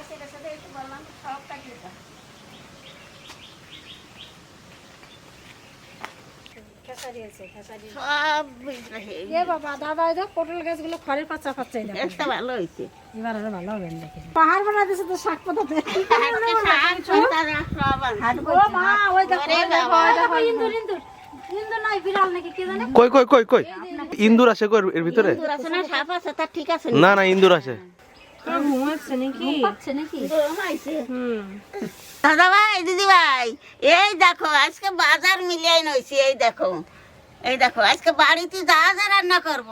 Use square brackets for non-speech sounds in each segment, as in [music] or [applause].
বসে গেছে। তো একটু বললাম সব কাটিয়ে দাও পাহাড় তো শাক পাতাতে কই কই কই কই? ইন্দুর আছে কই এর ভিতরে? আছে না সাপ ঠিক আছে। না না ইন্দুর আছে। দাদা ভাই দিদি ভাই এই দেখো আজকে বাজার মিলিয়ে নইছি এই দেখো। এই দেখো আজকে বাড়িতে যা যা রান্না করব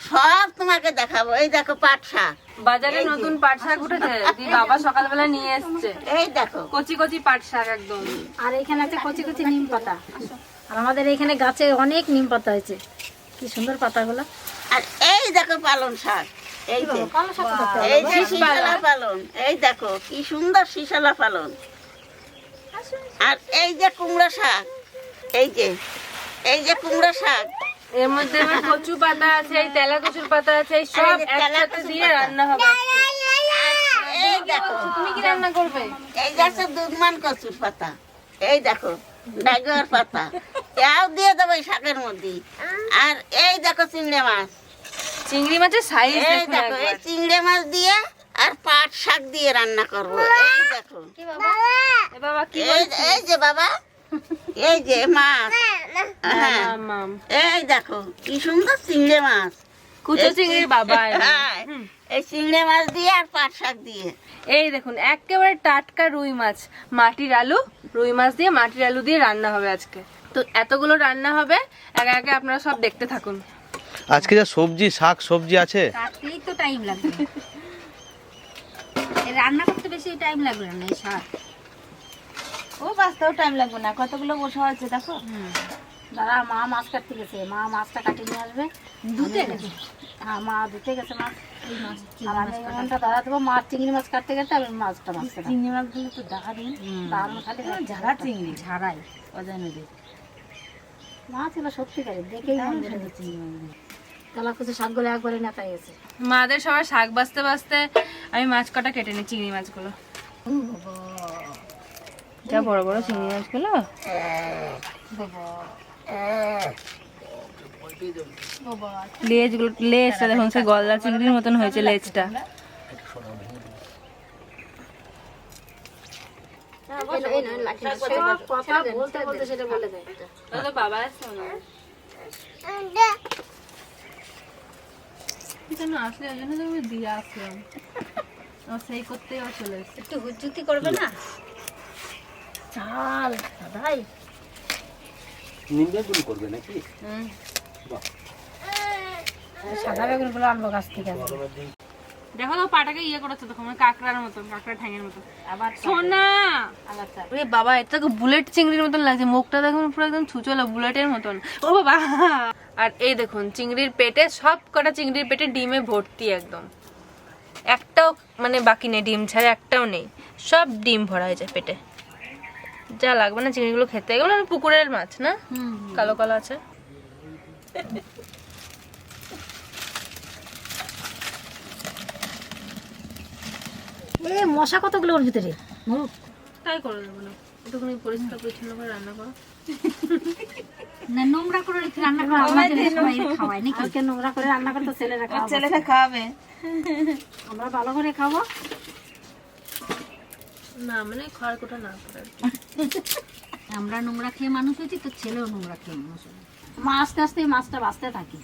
সব তোমাকে দেখাবো। এই দেখো পাট শাক বাজারে নতুন পাট শাক উঠেছে দি বাবা সকালবেলা নিয়ে এসছে। এই দেখো। কচি কচি পাট শাক একদম। আর এখানে আছে কচি কচি নিম পাতা। আর আমাদের এখানে গাছে অনেক নিম পাতা হয়েছে। কি সুন্দর পাতাগুলো। আর এই দেখো পালন শাক। এই যে কালো শাক দেখতে এই যে শিশালা পালন এই দেখো কি সুন্দর শিশালা পালন। আর এই যে কুমড়ো শাক এই যে এই যে কুমড়ো শাক। এর মধ্যে আবার কচু পাতা আছে এই তেলা কচুর পাতা আছে এই সব একসাথে দিয়ে রান্না হবে। এই দেখো তুমি কি রান্না করবে? এই দুধমান কচুর পাতা। এই দেখো ডাইগর পাতা। এও দিয়ে দেবো এই শাকের মধ্যে। আর এই দেখো চিংড়ি মাছ। চিংড়ি মাছের সাইজ এই দেখো এই চিংড়ি মাছ দিয়ে আর পাট শাক দিয়ে রান্না করব। এই দেখো। এ বাবা কি এই এই যে বাবা এই যে মাছ। হ্যাঁ। এই দেখো কি সুন্দর চিংড়ি মাছ। কুচো চিংড়ির বাবা। হ্যাঁ, এই চিংড়ি মাছ দিয়ে আর পাট শাক দিয়ে। এই দেখুন একেবারে টাটকা রুই মাছ। মাটির আলু রুই মাছ দিয়ে মাটির আলু দিয়ে রান্না হবে আজকে। তো এতগুলো রান্না হবে একে একে আপনারা সব দেখতে থাকুন। আজকে যা সবজি শাক সবজি আছে? কাটলেই তো টাইম লাগবে। এই রান্না করতে বেশি টাইম লাগবে না এই শাক। ও বাঁচতেও টাইম লাগবে না। কতগুলো বসা আছে দেখো। দাদা মা মাছ কাটতে গেছে। মা মাছটা কাটিয়ে নিয়ে আসবে। দুধে গেছে? হ্যাঁ মা দুধে গেছে মাছ। মাছ দাদা দেবো মাছ চিংড়ি মাছ কাটতে গেছে আমি মাছটা মাছতে চিংড়ি মাছগুলো তো দেখা দিন তার খালি ঝাড়া চিংড়ি ঝাড়াই মাছ এগুলো সত্যিকারে দেখেই মন ভরে শাকগুলো একবারে নেতাই গেছে মাদের সবার শাক বাঁচতে বাঁচতে আমি মাছ কটা কেটে নিই চিংড়ি মাছগুলো। যা বড় বড় চিংড়ি মাছগুলো। লেজগুলো লেজটা দেখুন সে গলদা চিংড়ির মতন হয়েছে লেজটা। বাবা আসলে ওই জন্য তো আমি দিয়ে আসলাম। ও সেই করতেই ও চলে এসছে। একটু হুজ্জুতি করবে না? চাল দাদাই হুম। সাদা বেগুনগুলো আনব গাছ থেকে। দেখো তো পাটাকে ইয়ে করেছে দেখো মানে কাঁকড়ার মতন কাঁকড়া ঠ্যাঙের মতন আবার সোনা! ওরে বাবা এটা তো বুলেট চিংড়ির মতন লাগছে। মুখটা দেখুন পুরো একদম ছুচলা বুলেটের মতন। ও বাবা! আর এই দেখুন চিংড়ির পেটে সব কটা চিংড়ির পেটে ডিমে ভর্তি একদম। একটাও মানে বাকি নেই ডিম ছাড়া একটাও নেই। সব ডিম ভরা হয়েছে পেটে। যা লাগবে না চিংড়িগুলো খেতে। এগুলো পুকুরের মাছ না? কালো কালো আছে। এ মশা কতগুলো ওর ভিতরে। তাই করে দেবো না। একটুখানি পরিষ্কার পরিচ্ছন্ন করে রান্না করো। না নোংরা করে রান্না করা আমাদের সবাই খাওয়াই নাকি? আজকে নোংরা করে রান্না করতে ছেলেরা খাওয়াবো। ছেলেটা খাবে। আমরা ভালো করে খাব। না মানে খড়কুটো না করে। আমরা নোংরা খেয়ে মানুষ হয়েছি তো ছেলেও নোংরা খেয়ে মানুষ হবে মা আস্তে আস্তে মাছটা বাঁচতে থাকি।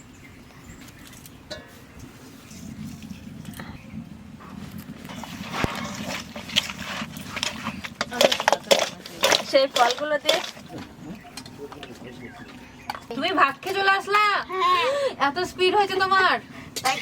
সেই ফলগুলো দিয়ে তুমি ভাত খেয়ে চলে আসলা? এত স্পিড হয়েছে তোমার। তাই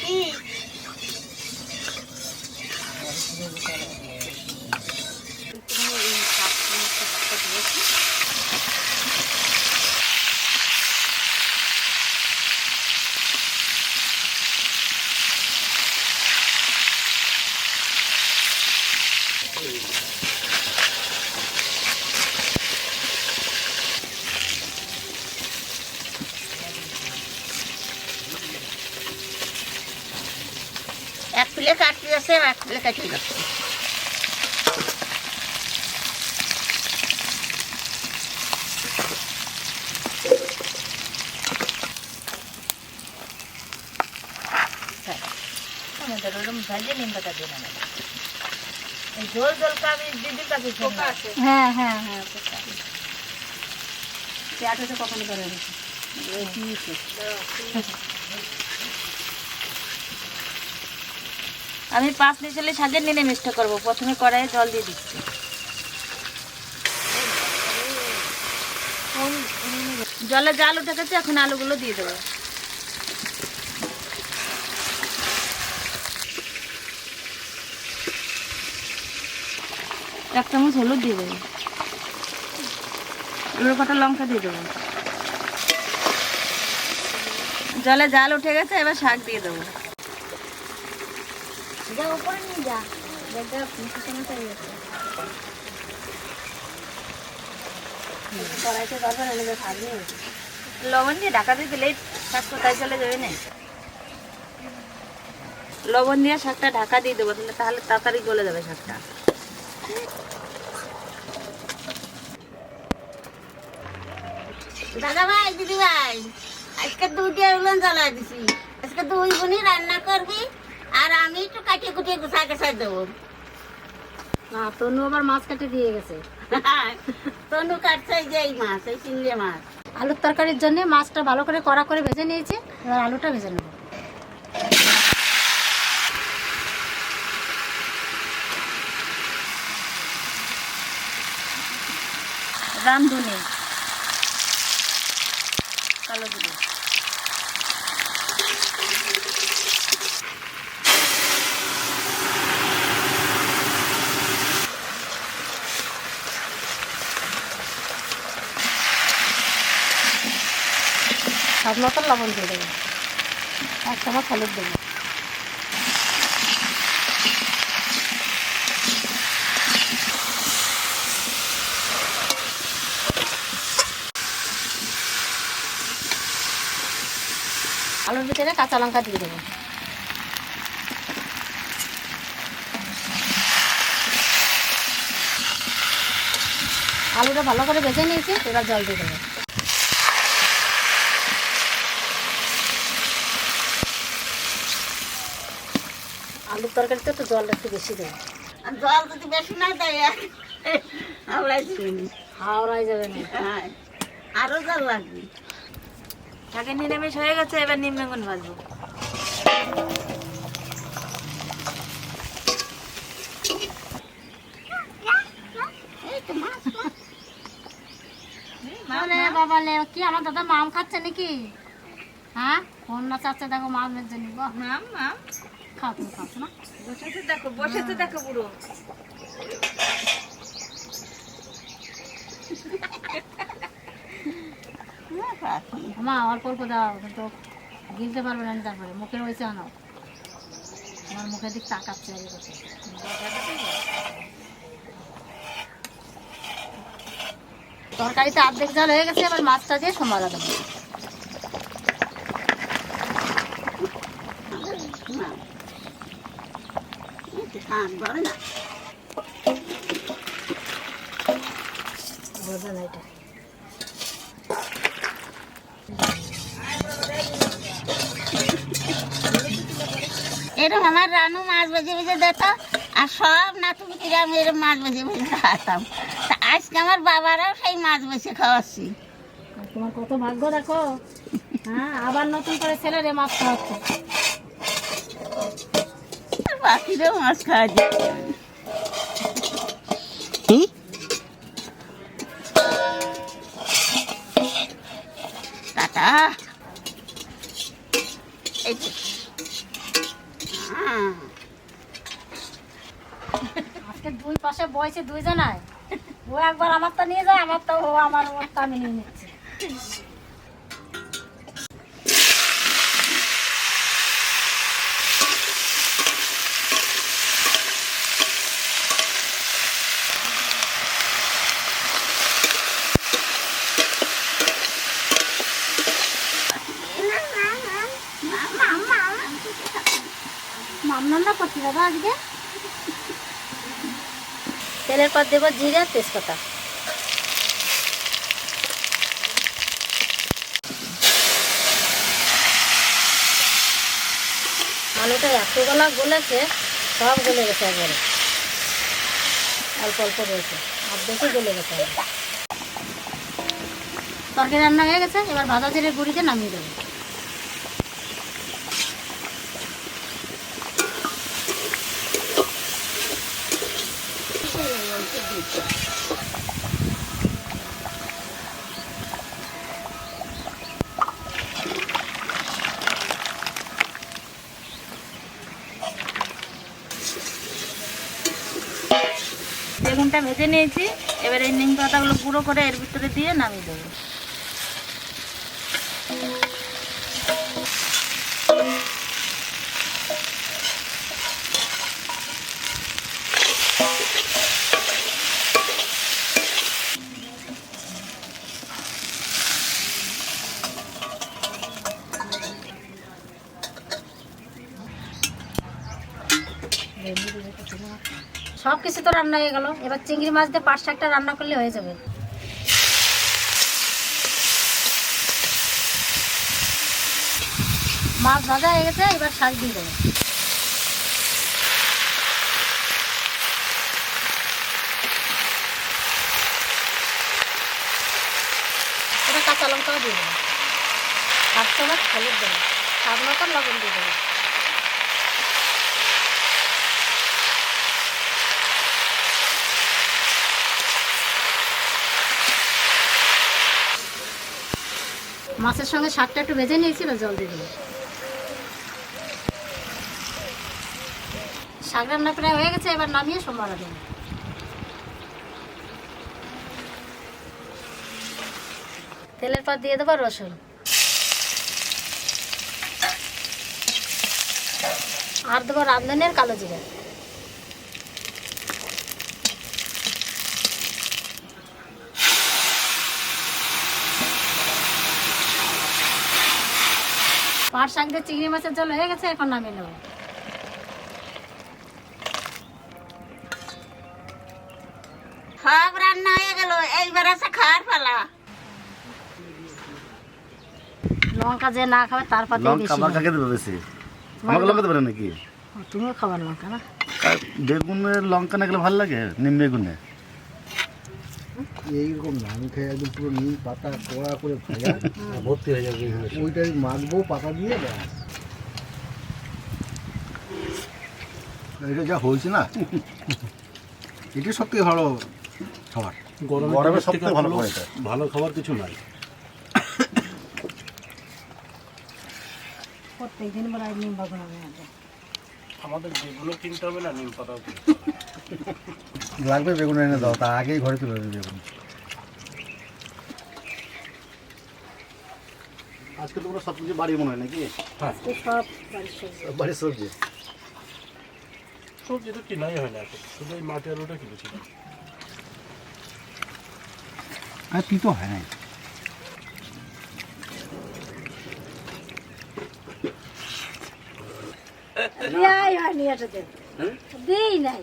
খুলে কাটতে যাচ্ছে আর খুলে কাটতে যাচ্ছে। হ্যাঁ, আমাদের ওরকম ভাজে নিম পাতা দিয়ে না ঝোল জলটা আমি দিদি কাছে পোকা আছে? হ্যাঁ হ্যাঁ। হ্যাঁ করে আমি পাঁচ মিশালে শাকের নিরামিষটা করব। প্রথমে কড়াইয়ে জল দিয়ে দিচ্ছি। জলে জাল উঠে গেছে, এখন আলুগুলো দিয়ে দেবো। এক চামচ হলুদ দিয়ে দেবো। এবার কটা লঙ্কা দিয়ে দেবো। জলে জাল উঠে গেছে, এবার শাক দিয়ে দেবো। যা উপরে নিয়ে যা। দেখবে মিষ্টি সমস্যা হয়ে গেছে কড়াইতে দরকার হলে থাকবে লবণ দিয়ে ঢাকা দিয়ে দিলে শাক কোথায় চলে যাবে না। লবণ দিয়ে শাকটা ঢাকা দিয়ে দেবো তাহলে তাহলে তাড়াতাড়ি গলে যাবে শাকটা। দাদা ভাই দিদি ভাই আজকে দুটি উলন জ্বালা দিছি। আজকে দুই বোনই রান্না করবি? আর আমি একটু কাটিয়ে কুটিয়ে গুছা গেছাই দেবো। না তনু আবার মাছ কেটে দিয়ে গেছে। [laughs] তনু কাটছে যে এই মাছ এই চিংড়ি মাছ। আলুর তরকারির জন্য মাছটা ভালো করে কড়া করে ভেজে নিয়েছি এবার আলুটা ভেজে নেব। রামধুনি কালো জিরে। স্বাদ লবণ দিয়ে দেবো। এক চামচ হলুদ দেবো। আলুর ভিতরে কাঁচা লঙ্কা দিয়ে দেবো। আলুটা ভালো করে ভেজে নিয়েছি, এবার জল দিয়ে দেবো। তরকারিতে তো জলটা একটু বেশি আর জল যদি বেশি না দেয় আমরাই চিনি হাওড়ায় যাবে না। হ্যাঁ আরও জল লাগবে। শাকের নিরামিষ হয়ে গেছে এবার নিম বেগুন ভাজবো মানে কি আমার দাদা মাম খাচ্ছে নাকি? হ্যাঁ? ফোন না চাচ্ছে দেখো মামের জন্য। মাম মাম। খাও তুমি না বসেছে দেখো বসেছে দেখো পুরো মা অল্প অল্প দাও কিন্তু গিলতে পারবে না তারপরে মুখের হয়েছে আনো আমার মুখের দিক তাকাচ্ছে। তরকারিতে অর্ধেক জল হয়ে গেছে এবার মাছটা দিয়ে দেবো। হ্যাঁ ধরে না। বোঝা না এটা। এরকম আমার রানু মাছ বেজে বেজে দিত আর সব নাতুন আমি এরকম মাছ বেজে বেজে খাওয়াতাম। তা আজকে আমার বাবারাও সেই মাছ বেছে খাওয়াচ্ছি। আর তোমার কত ভাগ্য দেখো হ্যাঁ? আবার নতুন করে ছেলেরে মাছ খাওয়াচ্ছে। বাকিরাও মাছ খাওয়া দিচ্ছে টাটা। এই আজকে দুই পাশে বয়সে দুই জনায় ও একবার আমারটা নিয়ে যায় আমার তো ও আমার ওরটা আমি নিয়ে। নিচ্ছি মামনান্না করছি দাদা আজকে? তেলের পর দেবো জিরে আর তেজপাতা। আলুটা এত গলা গলেছে সব গলে গেছে একবারে। অল্প অল্প রয়েছে অর্ধেকই গলে গেছে তরকারি রান্না হয়ে গেছে এবার ভাজা জিরে গুঁড়িতে নামিয়ে দেবো। বেগুনটা ভেজে নিয়েছি। এবার এই নিম পাতাগুলো গুঁড়ো করে এর ভিতরে দিয়ে নামিয়ে দেবো। সব কিছু তো রান্না হয়ে গেল। এবার চিংড়ি মাছ দিয়ে পাঁচ শাকটা রান্না করলে হয়ে যাবে। মাছ ভাজা হয়ে গেছে, এবার শাক দিয়ে দেবো। কাঁচা লঙ্কাও দিয়ে দেবো। সাত চামচ হলুদ দেবো। স্বাদ মতো লবণ দিয়ে দেবো। মাছের সঙ্গে শাকটা একটু ভেজে নিয়েছি বা জল দিয়ে শাক রান্না প্রায় হয়ে গেছে, এবার নামিয়ে সোমবার দিন তেলের পর দিয়ে দেবো রসুন। আর দেবো রাঁধুনের কালো জিরা। পাট শাক দিয়ে চিংড়ি মাছের জল হয়ে গেছে এখন নামিয়ে নেব। সব রান্না হয়ে গেল এইবার আছে খাওয়ার পালা। লঙ্কা যে না খাবে তার পাতে লঙ্কা আমার কাকে দেবে বেশি? আমাকে লঙ্কা দেবে নাকি? তুমিও খাবার লঙ্কা না? বেগুনের লঙ্কা না গেলে ভালো লাগে? নিম বেগুনে? এইরকম নাম খেয়ে একদম পুরো নীল পাতা কড়া করে ভাজা। ভর্তি হয়ে যাবে ওইটাই মাখবো পাতা দিয়ে ব্যাস। এটা যা হয়েছে না এটা সব থেকে ভালো খাবার। গরমে সবথেকে ভালো খাবার এটা। ভালো খাবার কিছু নাই। বেলায় নিম আমাদের যেগুলো কিনতে হবে না নিম পাতাও লাগবে বেগুন এনে দাও তা আগেই ঘরে তুলে দেবে বেগুন। আজকে তোমরা সব কিছু বাড়ি মনে হয় নাকি? আজকে সব বাড়ির সবজি। বাড়ির সবজি। সবজি তো কিনাই হয় না শুধু এই মাটি আলুটা কিনেছিল হ্যাঁ তুই তো হয় নাই। দেয়াই হয়নি এটাতে দেই নাই।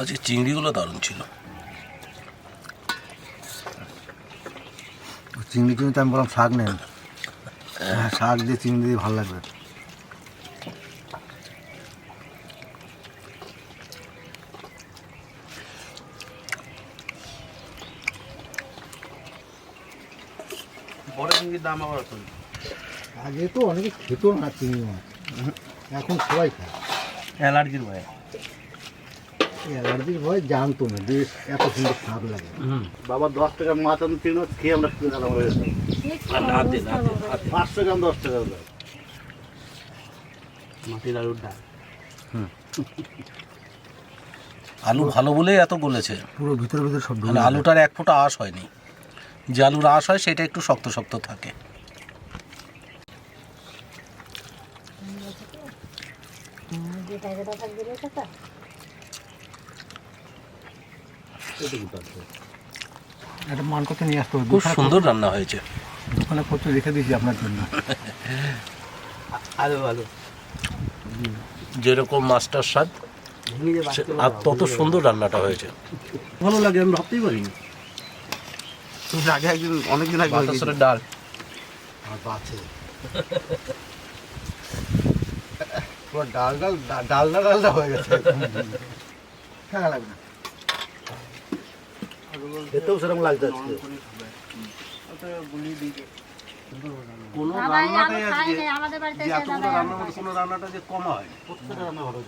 আজকে চিংড়িগুলো দারুণ ছিল। চিংড়ি চিংড়ি আমি বললাম শাক নেন। হ্যাঁ শাক দিয়ে চিংড়ি দিয়ে ভালো লাগবে। বড় চিংড়ির দাম আবার আগে তো অনেকে খেত না চিংড়ি মাছ। এখন সবাই খায়। অ্যালার্জির ভয়ে। অ্যালার্জির ভয় জানতো না বেশ এত সুন্দর স্বাদ লাগে। বাবা দশ টাকা মাছ আমি তিন খেয়ে আমরা কিনে গেলাম গেছে। পাঁচশো গ্রাম দশ টাকা মাটির আলুর ডাল। আলু ভালো বলেই এত গলেছে পুরো ভিতরে ভিতরে সব মানে আলুটার এক ফোঁটা আঁশ হয়নি। যে আলুর আঁশ হয় সেটা একটু শক্ত শক্ত থাকে। যেটা একটা মান কত নিয়ে আসতে হবে। খুব সুন্দর রান্না হয়েছে। দোকানে কত রেখে দিয়েছি আপনার জন্য। আলু আলু। যেরকম মাছটার স্বাদ আর তত সুন্দর রান্নাটা হয়েছে। ভালো লাগে আমি ভাবতেই পারিনি। আগে একদিন অনেকদিন আগে বাতাসের ডাল। আর বাঁচে। পুরো ডাল ডাল ডা- ডালদা ডালদা হয়ে গেছে। [laughs] হ্যাঁ লাগবে না। খেতেও সেরকম লাগছে আজকে। কোনো রান্নাটাই আজকে নাই, আমাদের বাড়িতে যে এতগুলো দাদা রান্নার মধ্যে কোনো রান্নাটা যে কম হয়? প্রত্যেকটা রান্না ভালো